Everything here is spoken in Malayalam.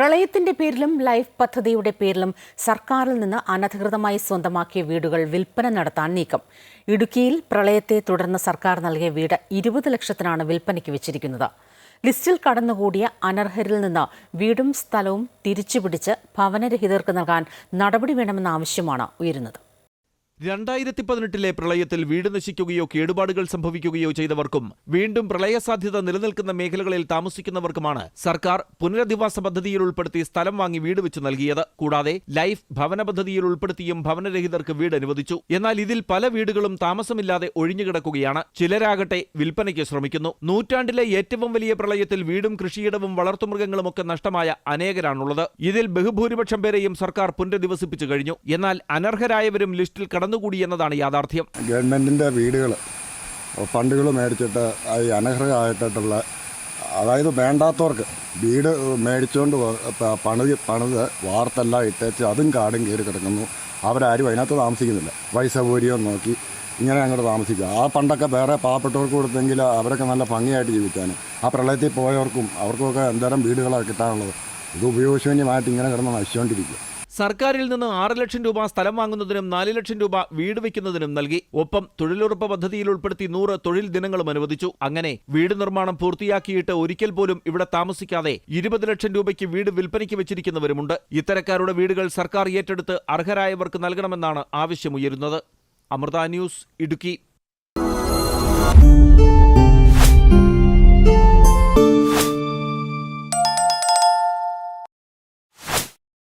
പ്രളയത്തിന്റെ പേരിലും ലൈഫ് പദ്ധതിയുടെ പേരിലും സർക്കാരിൽ നിന്ന് അനധികൃതമായി സ്വന്തമാക്കിയ വീടുകൾ വിൽപ്പന നടത്താൻ നീക്കം. ഇടുക്കിയിൽ പ്രളയത്തെ തുടർന്ന് സർക്കാർ നൽകിയ വീട് ഇരുപത് ലക്ഷത്തിനാണ് വിൽപ്പനയ്ക്ക് വെച്ചിരിക്കുന്നത്. ലിസ്റ്റിൽ കടന്നുകൂടിയ അനർഹരിൽ നിന്ന് വീടും സ്ഥലവും തിരിച്ചുപിടിച്ച് ഭവനരഹിതർക്ക് നൽകാൻ നടപടി വേണമെന്ന ആവശ്യമാണ് ഉയരുന്നത്. രണ്ടായിരത്തി പതിനെട്ടിലെ പ്രളയത്തിൽ വീട് നശിക്കുകയോ കേടുപാടുകൾ സംഭവിക്കുകയോ ചെയ്തവർക്കും വീണ്ടും പ്രളയ സാധ്യത നിലനിൽക്കുന്ന മേഖലകളിൽ താമസിക്കുന്നവർക്കുമാണ് സർക്കാർ പുനരധിവാസ പദ്ധതിയിൽ ഉൾപ്പെടുത്തി സ്ഥലം വാങ്ങി വീട് വെച്ചു നൽകിയത്. കൂടാതെ ലൈഫ് ഭവന പദ്ധതിയിൽ ഉൾപ്പെടുത്തിയും ഭവനരഹിതർക്ക് വീട് അനുവദിച്ചു. എന്നാൽ ഇതിൽ പല വീടുകളും താമസമില്ലാതെ ഒഴിഞ്ഞുകിടക്കുകയാണ്. ചിലരാകട്ടെ വിൽപ്പനയ്ക്ക് ശ്രമിക്കുന്നു. നൂറ്റാണ്ടിലെ ഏറ്റവും വലിയ പ്രളയത്തിൽ വീടും കൃഷിയിടവും വളർത്തുമൃഗങ്ങളുമൊക്കെ നഷ്ടമായ അനേകരാണുള്ളത്. ഇതിൽ ബഹുഭൂരിപക്ഷം പേരെയും സർക്കാർ പുനരധിവസിപ്പിച്ചു കഴിഞ്ഞു. എന്നാൽ അനർഹരായവരും ലിസ്റ്റിൽ കടന്നുകൂടിയെന്നതാണ് യാഥാർത്ഥ്യം. ഗവൺമെന്റിന്റെ വീടുകൾ ഫണ്ടുകൾ മേടിച്ചിട്ട് ഈ അനഹൃതമായിട്ടുള്ള അതായത് വേണ്ടാത്തവർക്ക് വീട് മേടിച്ചുകൊണ്ട് പണിത് പണിത് വാർത്തെല്ലാം ഇട്ടേച്ച് അതും കാടും കയറി കിടക്കുന്നു. അവരാരും അതിനകത്ത് താമസിക്കുന്നില്ല. പൈസ സൗകര്യം നോക്കി ഇങ്ങനെ അങ്ങോട്ട് താമസിക്കുക. ആ പണ്ടൊക്കെ വേറെ പാവപ്പെട്ടവർക്ക് കൊടുത്തെങ്കിൽ അവരൊക്കെ നല്ല ഭംഗിയായിട്ട് ജീവിക്കാൻ ആ പ്രളയത്തിൽ പോയവർക്കും അവർക്കൊക്കെ എന്തോരം വീടുകളാണ് കിട്ടാനുള്ളത്. ഇത് ഉപയോഗശൂന്യമായിട്ട് ഇങ്ങനെ കിടന്ന് നശിച്ചുകൊണ്ടിരിക്കുക സർക്കാരിൽ നിന്ന് ആറ് ലക്ഷം രൂപ സ്ഥലം വാങ്ങുന്നതിനും നാല് ലക്ഷം രൂപ വീട് വയ്ക്കുന്നതിനും നൽകി. ഒപ്പം തൊഴിലുറപ്പ് പദ്ധതിയിൽ ഉൾപ്പെടുത്തി നൂറ് തൊഴിൽ ദിനങ്ങളും അനുവദിച്ചു. അങ്ങനെ വീട് നിർമ്മാണം പൂർത്തിയാക്കിയിട്ട് ഒരിക്കൽ പോലും ഇവിടെ താമസിക്കാതെ ഇരുപത് ലക്ഷം രൂപയ്ക്ക് വീട് വിൽപ്പനയ്ക്ക് വെച്ചിരിക്കുന്നവരുമുണ്ട്. ഇത്തരക്കാരുടെ വീടുകൾ സർക്കാർ ഏറ്റെടുത്ത് അർഹരായവർക്ക് നൽകണമെന്നാണ് ആവശ്യമുയരുന്നത്. അമൃത ന്യൂസ് ഇടുക്കി.